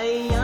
Ay,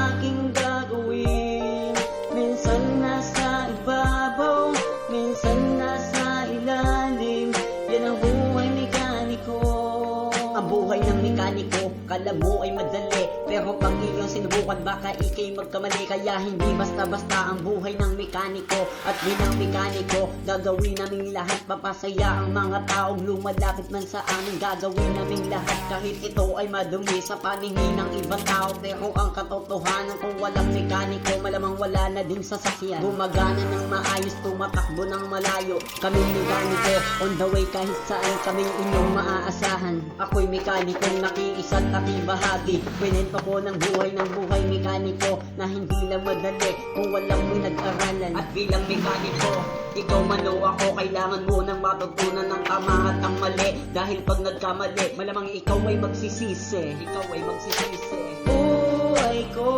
akala mo ay madali Pero pag iyong sinubukan baka ikay magkamali. Kaya hindi basta-basta ang buhay ng mekaniko. At bilang mekaniko gagawin namin lahat. Papasaya ang mga taong lumalapit man sa amin. Gagawin namin lahat. Kahit ito ay madumi Sa paningin ng ibang tao. Pero ang katotohanan kung walang mekaniko Malamang wala na din sasakyan. Gumagana ng maayos tumatakbo ng malayo. Kami mekaniko on the way kahit saan kami inyong maaasahan. Ako'y mekanikong nakiisa't nakibahagi Kwento ko ng buhay ng buhay mekaniko Na hindi lang madali kung walang pinag-aralan At bilang mekaniko, ikaw man o ako Kailangan mo nang matutunan ng tama at ang mali. Dahil pag nagkamali, malamang ikaw ay magsisisi. Ikaw ay magsisisi. Buhay ko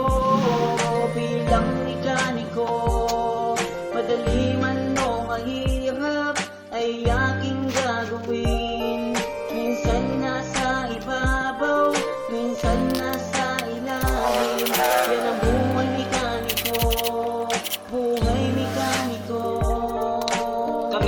bilang mekaniko Madali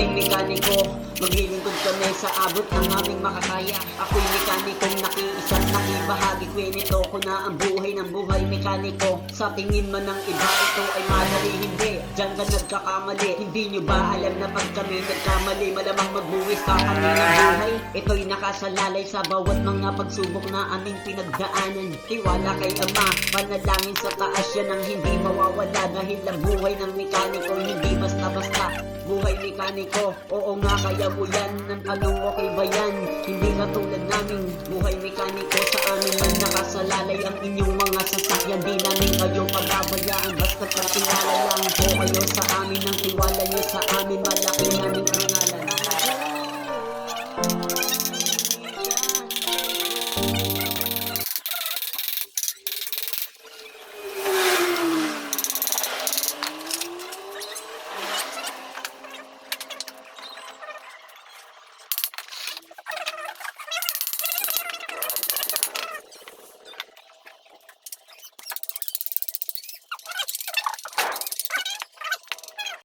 Kaming mekaniko, maglilingkod kami sa abot ng aming makakaya Ako'y mekanikong nakiisa't nakibahagi. Kwento ko na ang buhay ng buhay mekaniko. Sa tingin man ng iba ito ay madali. Hindi, dyan ka nagkakamali. Hindi nyo ba alam na pag kami nagkamali Malamang magbuwis ka kami ng buhay? Ito'y nakasalalay sa bawat mga pagsubok na aming pinagdaanan. Tiwala kay Ama, panalangin sa taas. Yan ang hindi mawawala Dahil ang buhay ng mekaniko hindi basta-basta buhay mekaniko Oo nga kaya ko yan Ang tanong okay ba yan? Hindi na tulad namin. Buhay mekaniko Sa amin man nakasalalay ang inyong mga sasakyan. Di namin kayo pababayaan Basta patiwala lang. Po kayo sa amin Ang tiwala nyo sa amin Malaki namin pangalan. Thank you.